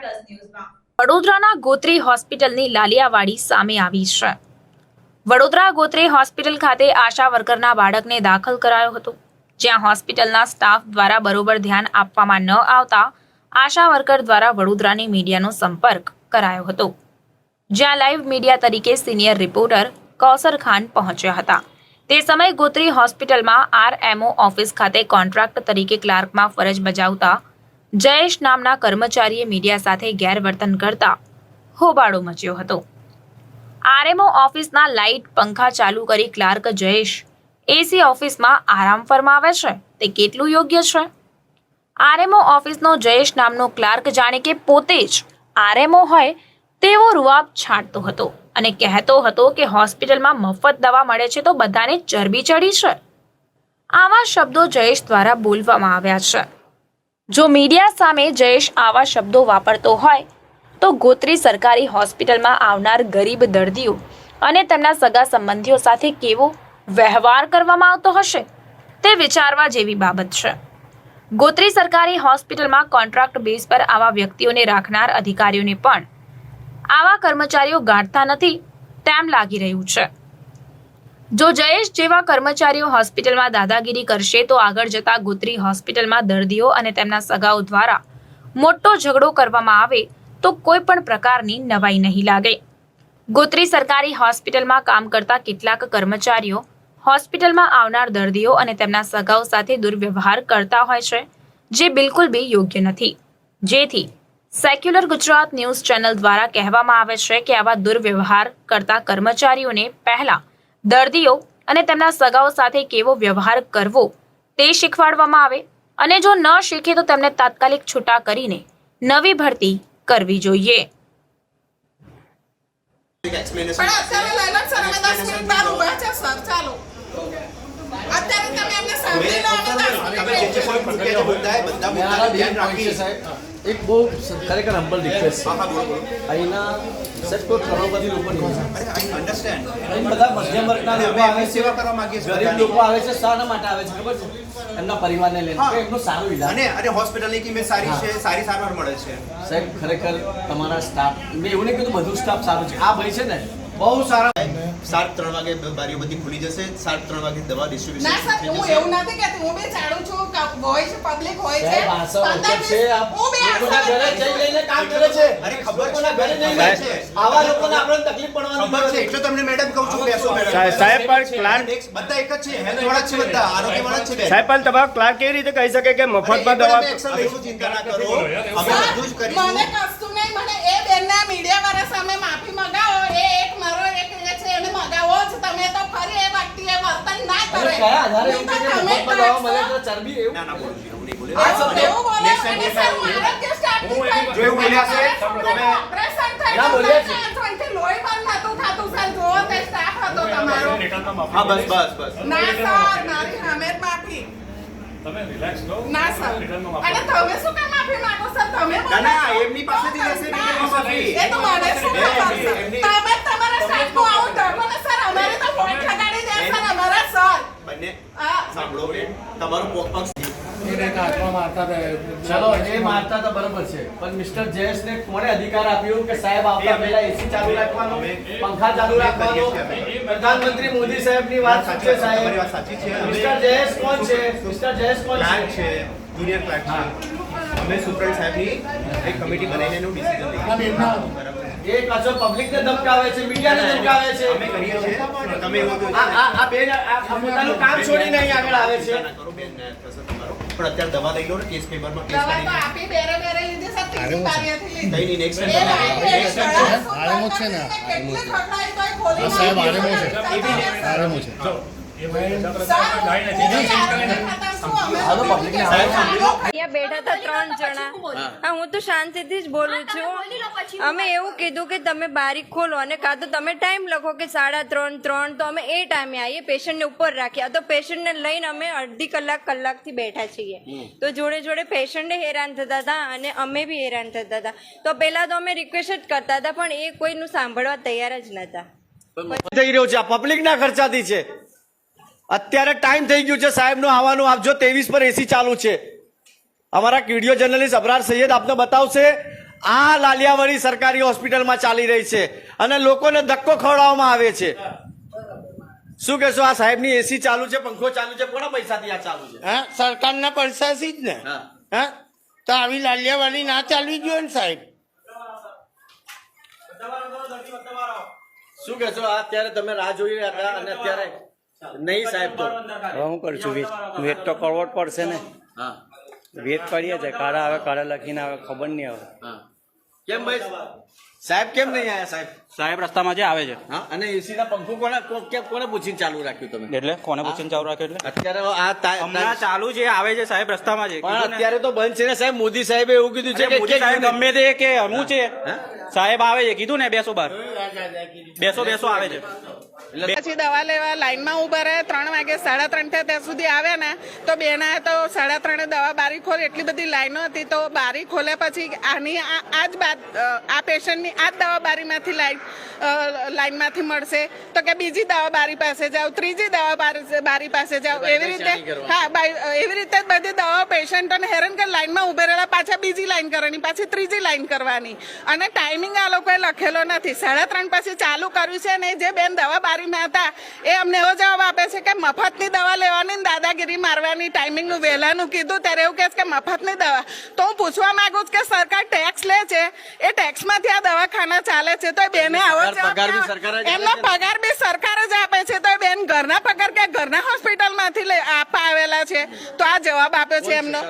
ન્યૂઝમાં વડોદરાના ગોત્રી હોસ્પિટલની લાલિયાવાડી સામે આવી છે. વડોદરા ગોત્રી હોસ્પિટલ ખાતે આશા વર્કરના બાળકને દાખલ કરાયો હતો. જ્યાં હોસ્પિટલના સ્ટાફ દ્વારા બરોબર ધ્યાન આપવામાં ન આવતા આશા વર્કર દ્વારા વડોદરાની મીડિયાનો સંપર્ક કરાયો હતો. જ્યાં લાઈવ મીડિયા તરીકે સિનિયર રિપોર્ટર કૌસર ખાન પહોંચ્યા હતા. તે સમયે ગોત્રી હોસ્પિટલમાં આરએમઓ ઓફિસ ખાતે કોન્ટ્રાક્ટ તરીકે ક્લાર્કમાં ફરજ બજાવતા જયેશ નામના કર્મચારીએ મીડિયા સાથે ગેરવર્તન કરતા હોબાળો મચ્યો હતો. આરએમઓ ઓફિસના લાઇટ પંખા ચાલુ કરી ક્લાર્ક જયેશ એસી ઓફિસમાં આરામ ફરમાવે છે. તે કેટલું યોગ્ય છે? આરએમઓ ઓફિસનો જયેશ નામનો ક્લાર્ક જાણે કે પોતે જ આરએમઓ હોય તેવો રૂઆબ છાંટતો હતો અને કહેતો હતો કે હોસ્પિટલમાં મફત દવા મળે છે તો બધાને ચરબી ચડી છે. આવા શબ્દો જયેશ દ્વારા બોલવામાં આવ્યા છે. જો મીડિયા સામે જયેશ આવા શબ્દો વાપરતો હોય, તો ગોત્રી સરકારી હોસ્પિટલમાં આવનાર ગરીબ દર્દીઓ અને તેમના સગા સંબંધીઓ સાથે કેવો વ્યવહાર કરવામાં આવતો હશે, તે વિચારવા જેવી બાબત છે. ગોત્રી સરકારી હોસ્પિટલમાં કોન્ટ્રાક્ટ બેઝ પર આવા વ્યક્તિઓને રાખનાર અધિકારીઓને પણ આવા કર્મચારીઓ ગાંઠતા નથી, તેમ લાગી રહ્યું છે. જો જયેશ જેવા કર્મચારીઓ હોસ્પિટલમાં દાદાગીરી કરશે, તો આગળ જતા ગોત્રી હોસ્પિટલમાં દર્દીઓ અને તેમના સગાઓ દ્વારા મોટો ઝઘડો કરવામાં આવે, તો કોઈ પણ પ્રકારની નવાઈ નહીં લાગે. ગોત્રી સરકારી હોસ્પિટલમાં કામ કરતા કેટલાક કર્મચારીઓ હોસ્પિટલમાં આવનાર દર્દીઓ અને તેમના સગાઓ સાથે દુર્વ્યવહાર કરતા હોય છે, જે બિલકુલ બી યોગ્ય નથી. જેથી સેક્યુલર ગુજરાત ન્યૂઝ ચેનલ દ્વારા કહેવામાં આવે છે કે આવા દુર્વ્યવહાર કરતા કર્મચારીઓને પહેલા દર્દીઓ અને તેમના સગાઓ સાથે કેવો વ્યવહાર કરવો તે શીખવાડવામાં આવે અને જો ન શીખે તો તેમને તાત્કાલિક છૂટા કરીને નવી ભરતી કરવી જોઈએ. પણ અત્યારે લઈને સર અમે દસ મિનિટ બાદ ઊભા છે સર ચાલો. અત્યારે તમે અમને સાંભળી લો અમે તમે જે જે કોઈ મુદ્દે મુદ્દા એ બધા મારા ધ્યાન રાખી. સાહેબ. એક બહુ ખરેખર હમ્બલ રિક્વેસ્ટ હા છે. હા બોલો બોલો. અહીંના સાહેબ કોઈ કરોડપતિ લોકો નહીં અરે આઈ અન્ડરસ્ટેન્ડ અહીં બધા મધ્યમ વર્ગના લોકો આવે છે. સેવા કરવા માંગીએ છીએ ગરીબ લોકો આવે છે શાના માટે આવે છે ખબર છે? એમના પરિવારને લઈને. કે એમનું સારું ઈલાજ. અને અને હોસ્પિટલની કિંમત સારી છે સારી સારવાર મળે છે. સાહેબ ખરેખર તમારા સ્ટાફ મેં એવું નહીં કીધું બધું સ્ટાફ સારું છે. આ ભાઈ છે ને બહુ સારા સાત ત્રણ વાગે બારીઓ બધી ખુલી જશે. સાત ત્રણ વાગે દવા ના ડિસ્ટ્રીબ્યુશન સર થઈ હું એવું નથી કહેતી હું બે જાણું છું હોય છે પબ્લિક હોય છે. સાહેબ પંદર છે. હું બે લોકોના ઘરે જઈ લઈને કામ કરે છે. અરે ખબર છે. ઘરે જઈ લે છે. આવા લોકોને આપણે તકલીફ પડવાની ખબર છે એટલે તમને મેડમ કહું છું બેસો મેડમ સાહેબ- પણ ક્લાર્ક બધા એક જ છે હેલ્થ વાળા છે બધા આરોગ્ય વાળા છે સાહેબ પણ તમારો ક્લાર્ક કેવી રીતે કહી શકે કે મફતમાં દવા ચિંતા ના કરો. અમે બધું જ કરીશું. મને કશું નહીં મને એ બેનના મીડિયા વાળા સામે માફી મંગાવો એ એક મારો એક એ છે એને મંગાવો જ તમે તો ફરી એ વ્યક્તિએ વર્તન ના અરે કરે કયા આધારે એવું કે તમે મફતમાં દવા મળે તો ચરબી એવું ના ના બોલું એવું નહીં બોલે આ એવું એવું બોલે અને સર બોલે. આરોગ્ય સ્ટાફની જો એવું બોલ્યા છે, તમે- ઓપરેશન થઈ ના બોલ્યા છે. ત્રણથી લોહી બંધ નહોતું થતું, સર. જુઓ તે સ્ટાફ હતો તમારો. હા બસ બસ બસ ના, સર, મારી સામે માફી. તમે રિલેક્સ લો ના, સર. અને તમે શું કામ માફી માંગો, સર? તમે ના, ના, એમની પાસેથી લેશે રિટર્નમાં માફી. એ તો મને શું એ, ખબર, એમની- સર? એમની- તમે જ તમારા સ્ટાફનું આવું ઢગલો ને, સર, અમારે તો ફોન લગાડી દે, સર, અમારા સર. બંને હા. સાંભળો બેન તમારું પક્ષ ચલો એ મારતા તો બરોબર છે. પણ મિસ્ટર જયેશ ને કોણે અધિકાર આપ્યો કે સાહેબ આવતા પહેલા એસી ચાલુ રાખવાનો? પંખા ચાલુ રાખવાનો? પ્રધાનમંત્રી મોદી સાહેબની વાત સાચી છે સાહેબ. સાચી છે. મિસ્ટર જયેશ કોણ છે? મિસ્ટર જયેશ કોણ છે? જુનિયર ક્લાર્ક છે. અમે સુપ્રન્ટ સાહેબની એક કમિટી બનાવીને એનું ડિસિઝન લઈએ. એ પાછો પબ્લિક ને ધમકાવે છે મીડિયા ને ધમકાવે છે. અમે કરીએ છીએ. તમે એવું આ બેન આ પોતાનું કામ છોડીને અહીં આગળ આવે છે. કરો બેન ને તમારો પણ અત્યારે દવા લઈ લો ને કેસ પેપરમાં કેસ દવા તો આપી બેરે બેરે લીધી, સર, ત્રીજી બારીએથી લીધી. કઈ નહીં next time next time RMO છે ને, તોય ખોલી સાહેબ, નાખી. છે. એ બી- આરામો છે? બેઠા હતા ત્રણ જણા. હા હું. તો શાંતિથી જ બોલું છું. અમે એવું કીધું કે તમે બારી ખોલો અને કાં તો તમે ટાઈમ લખો કે સાડા ત્રણ ત્રણ તો અમે એ ટાઈમે આવીએ પેશન્ટને ઉપર રાખ્યા તો પેશન્ટને લઈને અમે અડધી કલાક કલાકથી બેઠા છીએ. તો જોડે જોડે પેશન્ટને હેરાન થતા હતા અને અમે બી હેરાન થતા હતા. તો પહેલાં તો અમે રિક્વેસ્ટ જ કરતા હતા પણ એ કોઈનું સાંભળવા તૈયાર જ નતા થઈ રહ્યો છે આ પબ્લિક ના ખર્ચાથી છે. અત્યારે ટાઈમ થઈ ગયું છે સાહેબનું આવવાનું. આપજો ત્રેવીસ પર એસી ચાલુ છે. અમારા વીડિયો જર્નલિસ્ટ અબરાર સૈયદ આપને બતાવશે આ લાલિયાવાડી સરકારી હોસ્પિટલમાં ચાલી રહી છે અને લોકોને ધક્કો ખવડાવવામાં આવે છે. શું કહેશો આ સાહેબની એસી ચાલુ છે પંખો ચાલુ છે કોના પૈસાથી આ ચાલુ છે? હા સરકારના પૈસાથી જ ને. હા. હા તો આવી લાલિયાવાડી ના ચાલવી જોઈએ ને સાહેબ. શું કહેશો અત્યારે તમે રાહ જોઈ રહ્યા હતા અને અત્યારે નહીં સાહેબ તો હવે હું કરશું વેટ વેટ તો કરવો જ પડશે ને. હા. વેટ કરીએ છે કાળા આવે કાળા લખીને આવે ખબર નહીં આવે. કેમ ભાઈ? સાહેબ કેમ નહીં આયા સાહેબ? સાહેબ રસ્તામાં જે આવે છે. હા અને એસી ના પંખો કોને કોને પૂછીને ચાલુ રાખ્યું તમે? એટલે કોને પૂછીને ચાલુ રાખ્યું એટલે? અત્યારે આ હમણાં ચાલુ છે આવે છે સાહેબ રસ્તામાં છે પણ અત્યારે તો બંધ છે ને સાહેબ. મોદી સાહેબે એવું કીધું છે કે મોદી સાહેબ ગમે તે કે હું છે. સાહેબ આવે છે. કીધું ને બેસો બાર. બેસો બેસો આવે છે. પછી દવા લેવા લાઈનમાં ઊભા રહે ત્રણ વાગે સાડા ત્રણ થયા ત્યાં સુધી આવ્યા ને તો બેના તો સાડા ત્રણે દવા બારી ખોલી એટલી બધી લાઈનો હતી તો બારી ખોલે પછી આની આ જ બાદ આ પેશન્ટની આ જ દવા બારીમાંથી લાઈન લાઈનમાંથી મળશે. તો કે બીજી દવા બારી પાસે જાઓ ત્રીજી દવા બારી બારી પાસે જાઓ. એવી રીતે હા એવી રીતે બધી દવાઓ પેશન્ટોને હેરાન કરી લાઈનમાં ઉભે રહેલા પાછા બીજી લાઈન કરવાની પાછી ત્રીજી લાઈન કરવાની. અને ટાઈમિંગ આ લોકોએ લખેલો નથી. સાડા ત્રણ પછી ચાલુ કર્યું છે ને જે બેન દવા બારીમાં હતા. એ અમને એવો જવાબ આપે છે કે મફતની દવા લેવાની દાદાગીરી મારવાની ટાઈમિંગનું વહેલાનું કીધું ત્યારે એવું કહે છે કે મફતની દવા. તો હું પૂછવા માંગુ છું કે સરકાર ટેક્સ લે છે? એ ટેક્સમાંથી આ દવાખાના ચાલે છે? તો બેને આવો એમનો પગાર બી સરકાર જ આપે છે. તો બેન ઘરના પગાર કે ઘરના હોસ્પિટલમાંથી આપવા આવેલા છે. તો આ જવાબ આપ્યો છે એમનો.